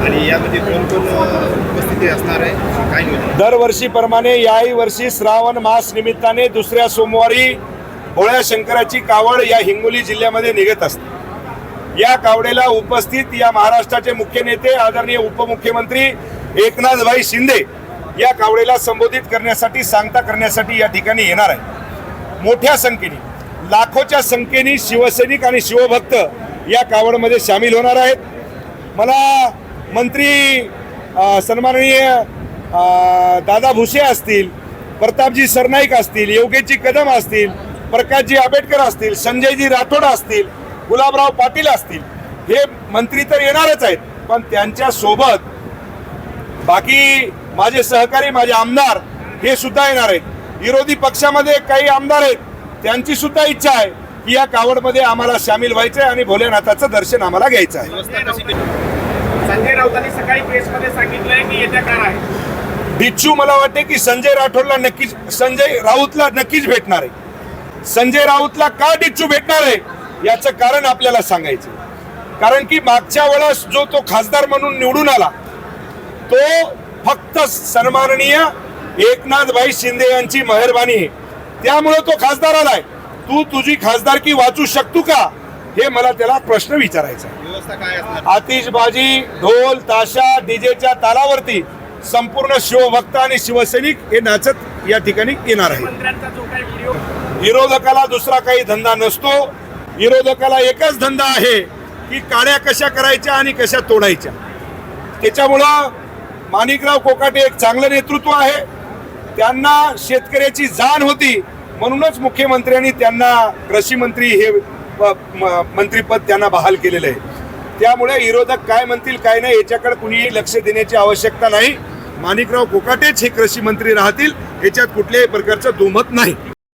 आणि यामध्ये कोण कोण उपस्थिती असणार आहे काय दरवर्षीप्रमाणे याही वर्षी श्रावण मास निमित्ताने दुसऱ्या सोमवारी भोळ्या शंकराची कावड या हिंगोली जिल्ह्यामध्ये निघत असते. या कावडेला उपस्थित या महाराष्ट्राचे मुख्य नेते आदरणीय उपमुख्यमंत्री एकनाथभाई शिंदे या कावडेला संबोधित करण्यासाठी सांगता करण्यासाठी या ठिकाणी येणार आहे मोठ्या संख्येने लाखोच्या संख्येने शिवसैनिक आणि शिवभक्त या कावडमध्ये सामील होणार आहेत. मला मंत्री सन्माननीय दादा भुसे असतील प्रतापजी सरनाईक असतील योगेशजी कदम असतील प्रकाशजी आंबेडकर असतील संजयजी राठोड असतील गुलाबराव पाटील असतील हे मंत्री तर येणारच आहेत. पण त्यांच्यासोबत बाकी माझे सहकारी माझे आमदार हे सुद्धा येणार आहेत. विरोधी पक्षामध्ये काही आमदार आहेत त्यांची सुद्धा इच्छा आहे की या कावडमध्ये आम्हाला सामील व्हायचं आहे आणि भोलेनाथाचं दर्शन आम्हाला घ्यायचं आहे. संजय राऊतांनी सकाळी प्रेसमध्ये सांगितलंय की येत्या काळ आहे? बिच्छू मला वाटते की संजय राठोडला नक्कीच संजय राऊतला नक्कीच भेटणार आहे. संजय राऊतला का डिच्चू भेटणार आहे? याचं कारण आपल्याला सांगायचं कारण की मागच्या वेळेस जो तो खासदार म्हणून निवडून आला तो फक्त सन्माननीय एकनाथभाई शिंदे यांची मेहरबानी आहे. त्यामुळे तो खासदार आलाय. तू तुझी खासदारकी वाचू शकतो का? हे मला त्याला प्रश्न विचारायचा आहे. व्यवस्था काय असणार? आतिषबाजी ढोल ताशा डीजेच्या तालावरती संपूर्ण शिवभक्त आणि शिवसैनिक हे नाचत या ठिकाणी येणार आहे मंत्र्यांचा जो काही व्हिडिओ विरोधकाला दुसरा काही धंदा नसतो. विरोधकाला एकच धंदा आहे की काड्या कशा करायच्या आणि कशा तोडायच्या. त्याच्यामुळं माणिकराव कोकाटे एक चांगलं नेतृत्व आहे. त्यांना शेतकऱ्याची जाण होती. म्हणूनच मुख्यमंत्र्यांनी त्यांना कृषी मंत्री हे मंत्रीपद त्यांना बहाल केलेलं आहे. त्यामुळे विरोधक काय म्हणतील काय नाही याच्याकडे कुणीही लक्ष देण्याची आवश्यकता नाही. माणिकराव कोकाटेच हे कृषी मंत्री राहतील याच्यात कुठल्याही प्रकारचं दुमत नाही.